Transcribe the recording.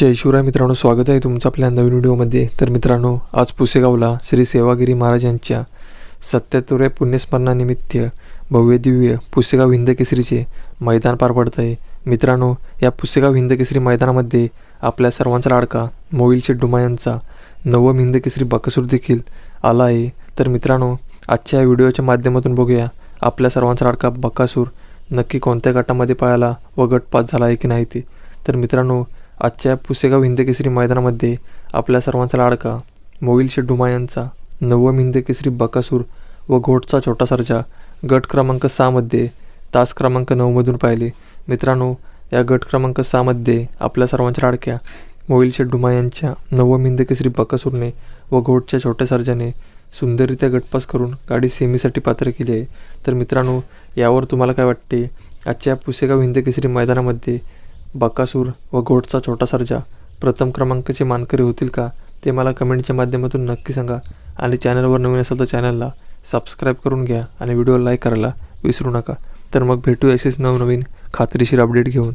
जय शिवराय मित्रांनो स्वागत आहे तुमचं आपल्या नवीन व्हिडिओमध्ये. तर मित्रांनो आज पुसेगावला श्री सेवागिरी महाराजांच्या सत्याहत्तरव्या पुण्यस्मरणानिमित्त भव्य दिव्य पुसेगाव हिंदकेसरीचे मैदान पार पडत आहे मित्रांनो या पुसेगाव हिंदकेसरी मैदानामध्ये आपल्या सर्वांचा लाडका मोईल शेड्डुमा यांचा नवम हिंदकेसरी बकासूर देखील आला आहे. तर मित्रांनो आजच्या या व्हिडिओच्या माध्यमातून बघूया आपल्या सर्वांचा लाडका बकासूर नक्की कोणत्या गटामध्ये पाहायला व गटपात झाला आहे की नाही ते. तर मित्रांनो आजच्या पुसेगाव हिंदकेसरी मैदानामध्ये आपल्या सर्वांचा लाडका मोईल शेड्डुमा यांचा नवम हिंदकेसरी बकासूर व घोटचा छोटा सर्जा गट क्रमांक सहामध्ये तास क्रमांक नऊमधून पाहिले. मित्रांनो या गट क्रमांक सहामध्ये आपल्या सर्वांच्या लाडक्या मोईल शेड्डुमा यांच्या नवम हिंदकेसरी बकासूरने व घोटच्या छोट्या सर्जाने सुंदररित्या गटपास करून गाडी सेमीसाठी पात्र केली आहे. तर मित्रांनो यावर तुम्हाला काय वाटते? आजच्या पुसेगाव हिंदकेसरी मैदानामध्ये बकासूर व घोटचा छोटा सर्जा प्रथम क्रमांकाचे मानकरी होतील का ते मला कमेंटच्या माध्यमातून नक्की सांगा आणि चॅनलवर नवीन असेल तर चॅनलला सबस्क्राईब करून घ्या आणि व्हिडिओ लाईक करायला विसरू नका. तर मग भेटू असेच नवनवीन खात्रीशीर अपडेट घेऊन.